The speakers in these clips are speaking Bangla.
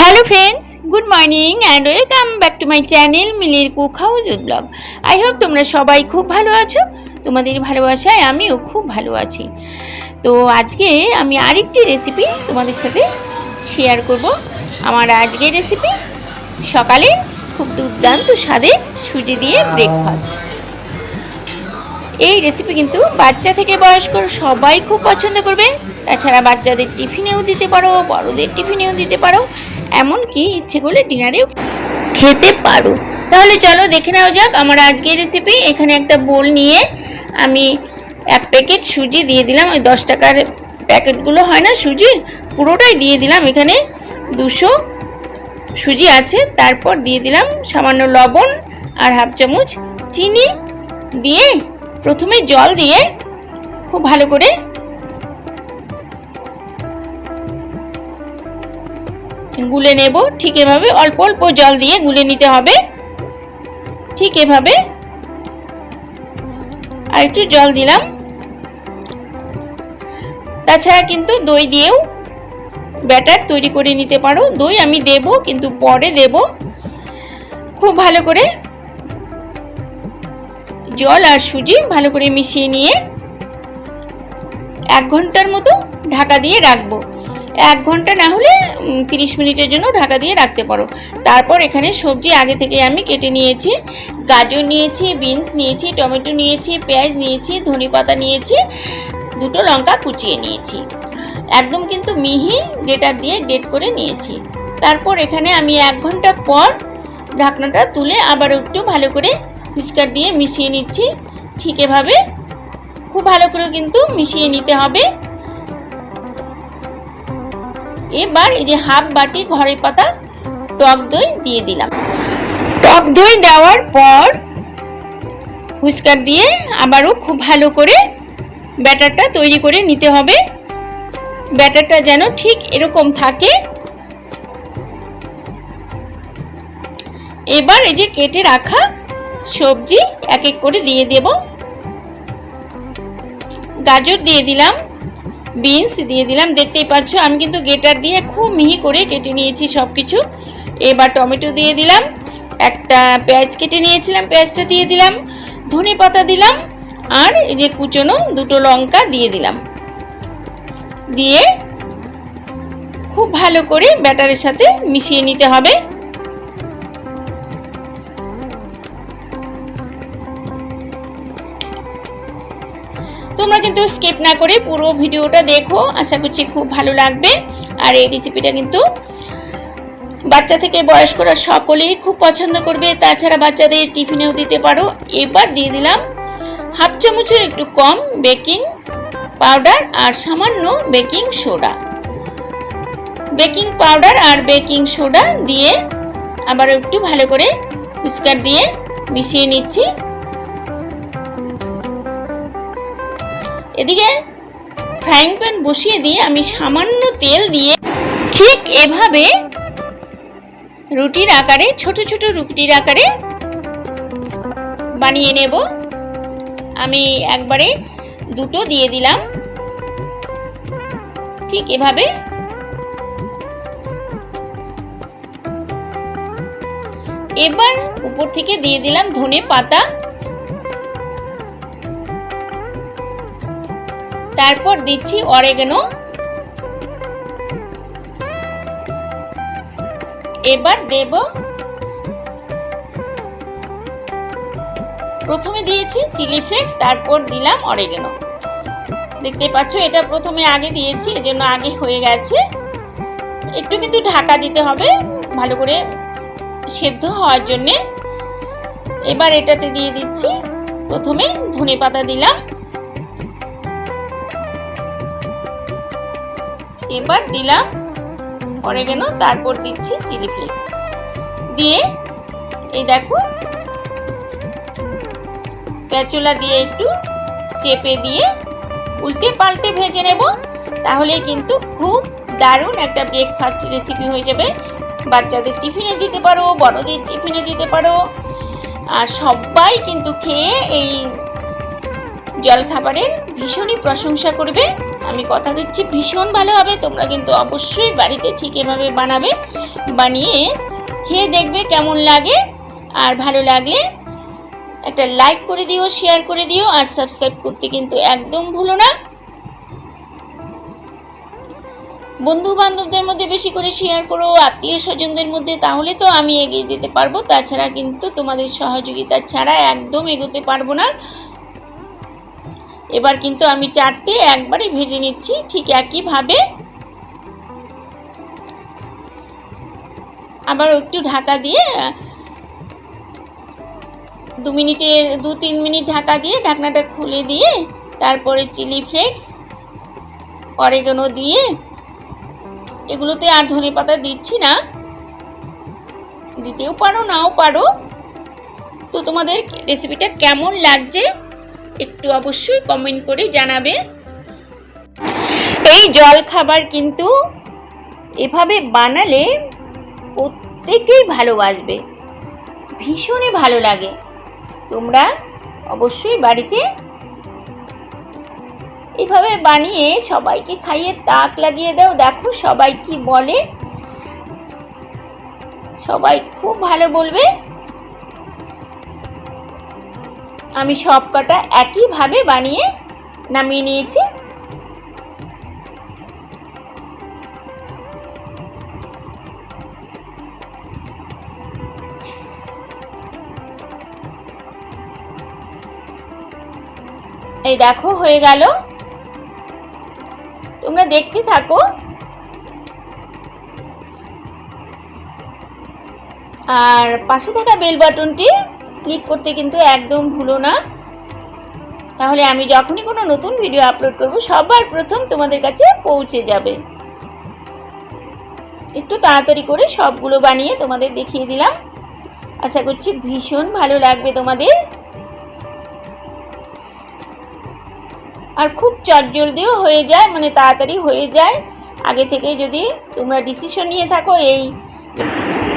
Hello friends good morning and welcome back to my channel মিলির cook house blog I hope তোমরা সবাই খুব ভালো আছো। তোমাদের ভালোবাসায় আমিও খুব ভালো আছি। তো আজকে আমি আরেকটি রেসিপি তোমাদের সাথে শেয়ার করব। আমার আজকের রেসিপি সকালে খুব দুর্দান্ত স্বাদে সুজি দিয়ে ব্রেকফাস্ট এই রেসিপি কিন্তু বাচ্চা থেকে বয়স্ক সবাই খুব পছন্দ করবে। তাছাড়া বাচ্চাদের টিফিনেও দিতে পারো, বড়দের টিফিনেও দিতে পারো। এমনকি ইচ্ছে করলে ডিনারেও খেতে পারো। তাহলে চলো দেখে নেওয়া যাক আমার আজকের রেসিপি এখানে একটা বোল নিয়ে আমি এক প্যাকেট সুজি দিয়ে দিলাম। ওই দশ টাকার প্যাকেটগুলো হয় না সুজির? পুরোটাই দিয়ে দিলাম। এখানে দুশো সুজি আছে। তারপর দিয়ে দিলাম সামান্য লবণ আর হাফ চামচ চিনি দিয়ে প্রথমে জল দিয়ে খুব ভালো করে গুলে নেব। ঠিক এভাবে অল্প অল্প জল দিয়ে গুলে নিতে হবে। ঠিক এভাবে আর একটু জল দিলাম। তাছাড়া কিন্তু দই দিয়েও ব্যাটার তৈরি করে নিতে পারো। দই আমি দেব, কিন্তু পরে দেব। খুব ভালো করে জল আর সুজি ভালো করে মিশিয়ে নিয়ে এক ঘণ্টার মতো ঢাকা দিয়ে রাখব। এক ঘণ্টা না হলে তিরিশ মিনিটের জন্য ঢাকা দিয়ে রাখতে পারো। তারপর এখানে সবজি আগে থেকে আমি কেটে নিয়েছি। গাজর নিয়েছি, বিনস নিয়েছি, টমেটো নিয়েছি, পেঁয়াজ নিয়েছি ধনে পাতা নিয়েছি, দুটো লঙ্কা কুচিয়ে নিয়েছি। একদম কিন্তু মিহি গ্রেটার দিয়ে গ্রেট করে নিয়েছি। তারপর এখানে আমি এক ঘণ্টা পর ঢাকনাটা তুলে আবার একটু ভালো করে হুইস্কার দিয়ে মিশিয়ে নিচ্ছি। ঠিক এভাবে। খুব ভালো করে কিন্তু মিশিয়ে নিতে হবে। এবার এই যে হাফ বাটি ঘরের পাতা, টক দই দিয়ে দিলাম। টক দই দেওয়ার পর হুইস্কার দিয়ে আবারও খুব ভালো করে ব্যাটারটা তৈরি করে নিতে হবে। ব্যাটারটা যেন ঠিক এরকম থাকে। এবার এই যে কেটে রাখা সবজি এক এক করে দিয়ে দেব। গাজর দিয়ে দিলাম। বিনস দিয়ে দিলাম। দেখতেই পাচ্ছ, আমি কিন্তু গেটার দিয়ে খুব মিহি করে কেটে নিয়েছি সব কিছু এবার টমেটো দিয়ে দিলাম। একটা পেঁয়াজ কেটে নিয়েছিলাম, পেঁয়াজটা দিয়ে দিলাম। ধনে পাতা দিলাম আর এই যে কুচনো দুটো লঙ্কা দিয়ে দিলাম। দিয়ে খুব ভালো করে ব্যাটারের সাথে মিশিয়ে নিতে হবে। তোমরা কিন্তু স্কিপ না করে পুরো ভিডিওটা দেখো। আশা করছি খুব ভালো লাগবে। আর এই রেসিপিটা কিন্তু বাচ্চা থেকে বয়স্করা সকলেই খুব পছন্দ করবে। তাছাড়া বাচ্চাদের টিফিনেও দিতে পারো। এবার দিয়ে দিলাম হাফ চামচের একটু কম বেকিং পাউডার আর সামান্য বেকিং সোডা বেকিং পাউডার আর বেকিং সোডা দিয়ে আবার একটু ভালো করে হুইস্কার দিয়ে মিশিয়ে নিচ্ছি। এদিকে ফ্রাইং প্যান বসিয়ে দিয়ে আমি সামান্য তেল দিয়ে ঠিক এভাবে রুটির আকারে, ছোট ছোট রুটির আকারে বানিয়ে নেব। আমি একবারে দুটো দিয়ে দিলাম। ঠিক এভাবে এবার উপর থেকে দিয়ে দিলাম ধনে পাতা। তারপর দিচ্ছি অরেগানো এবার দেব। প্রথমে দিয়েছি চিলি ফ্লেক্স, তারপর দিলাম অরেগানো দেখতে পাচ্ছ, এটা প্রথমে আগে দিয়েছি এজন্য আগে হয়ে গেছে। একটু কিন্তু ঢাকা দিতে হবে, ভালো করে সেদ্ধ হওয়ার জন্যে। এবার এটাতে দিয়ে দিচ্ছি, প্রথমে ধনে পাতা দিলাম। এবার দিলাম অরেগানো তারপর দিচ্ছি চিলি ফ্লেক্স দিয়ে এই দেখো স্প্যাচুলা দিয়ে একটু চেপে দিয়ে উল্টে পাল্টে ভেজে নেব, তাহলে কিন্তু খুব দারুণ একটা ব্রেকফাস্ট রেসিপি হয়ে যাবে। বাচ্চাদের টিফিনে দিতে পারো, বড়দের টিফিনে দিতে পারো। আর সবাই কিন্তু খেয়ে এই জলখাবারের ভীষণই প্রশংসা করবে। আমি কথা দিচ্ছি, ভীষণ ভালো হবে। তোমরা কিন্তু অবশ্যই বাড়িতে ঠিক এভাবে বানাবে, বানিয়ে খেয়ে দেখবে কেমন লাগে। আর ভালো লাগলে একটা লাইক করে দিও শেয়ার করে দিও, আর সাবস্ক্রাইব করতে কিন্তু একদম ভুলো না। বন্ধু বান্ধবদের মধ্যে বেশি করে শেয়ার করো আত্মীয় স্বজনদের মধ্যে, তাহলে তো আমি এগিয়ে যেতে পারব। তাছাড়া কিন্তু তোমাদের সহযোগিতা ছাড়া একদম এগোতে পারব না। এবার কিন্তু আমি চারটে একবারে ভেজে নিচ্ছি, ঠিক একইভাবে। আবার একটু ঢাকা দিয়ে দু মিনিটের, দু তিন মিনিট ঢাকা দিয়ে ঢাকনাটা খুলে দিয়ে তারপরে চিলি ফ্লেক্স, অরেগানো দিয়ে, এগুলোতে আর ধনে পাতা দিচ্ছি না। দিতেও পারো, নাও পারো। তো তোমাদের রেসিপিটা কেমন লাগছে? একটু অবশ্যই কমেন্ট করে জানাবে। এই জল খাবার কিন্তু এভাবে বানালে প্রত্যেকেই ভালোবাসবে। ভীষণই ভালো লাগে। তোমরা অবশ্যই বাড়িতে এইভাবে বানিয়ে সবাইকে খাইয়ে তাক লাগিয়ে দাও। দেখো সবাই কি বলে। সবাই খুব ভালো বলবে। আমি সব কটা একইভাবে বানিয়ে নামিয়ে নিয়েছি। এই দেখো, হয়ে গেল। তোমরা দেখতে থাকো। আর পাশে থাকা বেল বাটনটি ক্লিক করতে কিন্তু একদম ভুলো না। তাহলে আমি যখনই কোনো নতুন ভিডিও আপলোড করব, সবার প্রথম তোমাদের কাছে পৌঁছে যাবে। একটু তাড়াতাড়ি করে সবগুলো বানিয়ে তোমাদের দেখিয়ে দিলাম। আশা করছি ভীষণ ভালো লাগবে তোমাদের। আর খুব চটজলদিও হয়ে যায় মানে তাড়াতাড়ি হয়ে যায়। আগে থেকে যদি তোমরা ডিসিশন নিয়ে থাকো এই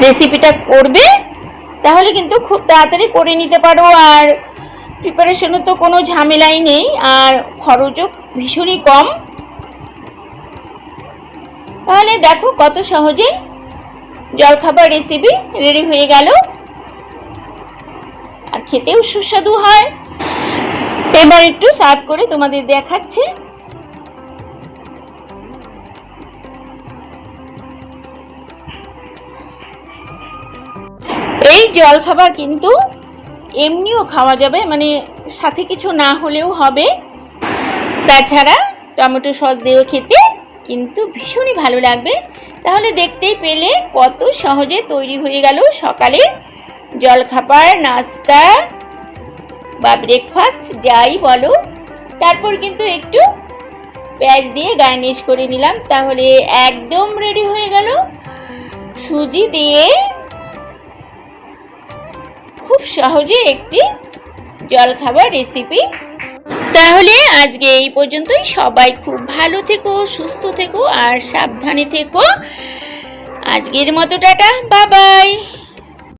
রেসিপিটা করবে তাহলে কিন্তু খুব তাড়াতাড়ি করে নিতে পারো আর প্রিপারেশনও তো কোনো ঝামেলাই নেই আর খরচও ভীষণই কম। তাহলে দেখো কত সহজে জলখাবার রেসিপি রেডি হয়ে গেল। আর খেতেও সুস্বাদু হয়। এবার একটু সার্ভ করে তোমাদের দেখাচ্ছে। জলখাবার কিন্তু এমনিও খাওয়া যাবে মানে সাথে কিছু না হলেও হবে। তাছাড়া টমেটো সস দিয়েও খেতে কিন্তু ভীষণই ভালো লাগবে। তাহলে দেখতেই পেলে কত সহজে তৈরি হয়ে গেল সকালের জলখাবার নাস্তা বা ব্রেকফাস্ট যাই বলো। তারপর কিন্তু একটু পেঁয়াজ দিয়ে গার্নিশ করে নিলাম। তাহলে একদম রেডি হয়ে গেল। সুজি দিয়ে সহজে একটি জলখাবার রেসিপি তাহলে আজকে এই পর্যন্তই। সবাই খুব ভালো থেকো, সুস্থ থেকো, আর সাবধানে থেকো। আজকের মতো টাটা। বাবাই